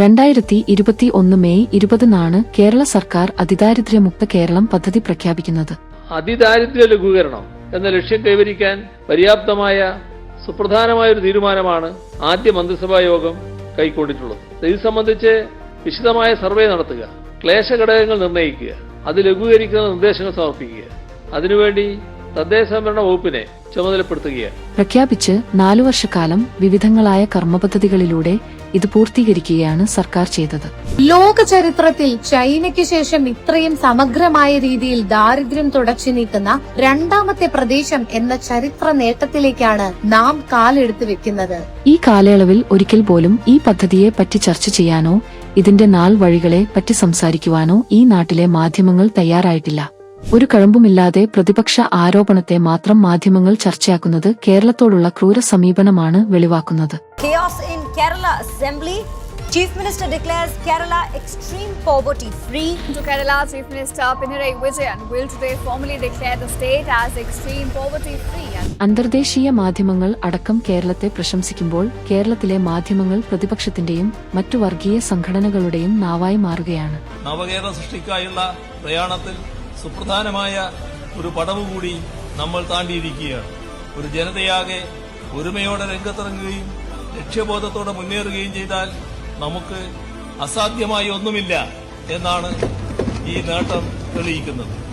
രണ്ടായിരത്തി ഇരുപത്തി ഒന്ന് മെയ് ഇരുപതിനാണ് കേരള സർക്കാർ അതിദാരിദ്ര്യമുക്ത കേരളം പദ്ധതി പ്രഖ്യാപിക്കുന്നത്. അതിദാരിദ്ര്യ ലഘൂകരണം എന്ന ലക്ഷ്യം കൈവരിക്കാൻ പര്യാപ്തമായ സുപ്രധാനമായ ഒരു തീരുമാനമാണ് ആദ്യ മന്ത്രിസഭാ യോഗം കൈക്കൊണ്ടിട്ടുള്ളത്. ഇത് സംബന്ധിച്ച് വിശദമായ സർവേ നടത്തുക ക്ലേശ ഘടകങ്ങൾ നിർണയിക്കുക അത് ലഘൂകരിക്കുന്ന നിർദ്ദേശങ്ങൾ സമർപ്പിക്കുക. അതിനുവേണ്ടി തദ്ദേശ ഭരണ വകുപ്പിനെ ചുമതലപ്പെടുത്തുകയാണ്. പ്രഖ്യാപിച്ച് നാലു വർഷക്കാലം വിവിധങ്ങളായ കർമ്മപദ്ധതികളിലൂടെ ഇത് പൂർത്തീകരിക്കുകയാണ് സർക്കാർ ചെയ്തത്. ലോക ചരിത്രത്തിൽ ചൈനയ്ക്ക് ശേഷം ഇത്രയും സമഗ്രമായ രീതിയിൽ ദാരിദ്ര്യം തുടച്ചു നീക്കുന്ന രണ്ടാമത്തെ പ്രദേശം എന്ന ചരിത്ര നേട്ടത്തിലേക്കാണ് നാം കാലെടുത്ത് വെക്കുന്നത്. ഈ കാലയളവിൽ ഒരിക്കൽ പോലും ഈ പദ്ധതിയെ പറ്റി ചർച്ച ചെയ്യാനോ ഇതിന്റെ നാൾ വഴികളെ പറ്റി സംസാരിക്കുവാനോ ഈ നാട്ടിലെ മാധ്യമങ്ങൾ തയ്യാറായിട്ടില്ല. ഒരു കഴമ്പുമില്ലാതെ പ്രതിപക്ഷ ആരോപണത്തെ മാത്രം മാധ്യമങ്ങൾ ചർച്ചയാക്കുന്നത് കേരളത്തോടുള്ള ക്രൂര സമീപനമാണ് വെളിവാക്കുന്നത് Chaos in Kerala Assembly. Chief Minister declares Kerala extreme poverty free. To Kerala, Chief Minister Pinarayi Vijayan will today formally declare the state as extreme poverty free. അന്തർദേശീയ മാധ്യമങ്ങൾ അടക്കം കേരളത്തെ പ്രശംസിക്കുമ്പോൾ കേരളത്തിലെ മാധ്യമങ്ങൾ പ്രതിപക്ഷത്തിന്റെയും മറ്റു വർഗീയ സംഘടനകളുടെയും നാവായി മാറുകയാണ് നവകേരള സൃഷ്ടിക്കായുള്ള പ്രയാണത്തിൽ സുപ്രധാനമായ ഒരു പടവ് കൂടി നമ്മൾ താണ്ടിയിരിക്കുകയാണ്. ഒരു ജനതയാകെ ഒരുമയോടെ രംഗത്തിറങ്ങുകയും ലക്ഷ്യബോധത്തോടെ മുന്നേറുകയും ചെയ്താൽ നമുക്ക് അസാധ്യമായി ഒന്നുമില്ല എന്നാണ് ഈ നേട്ടം തെളിയിക്കുന്നത്.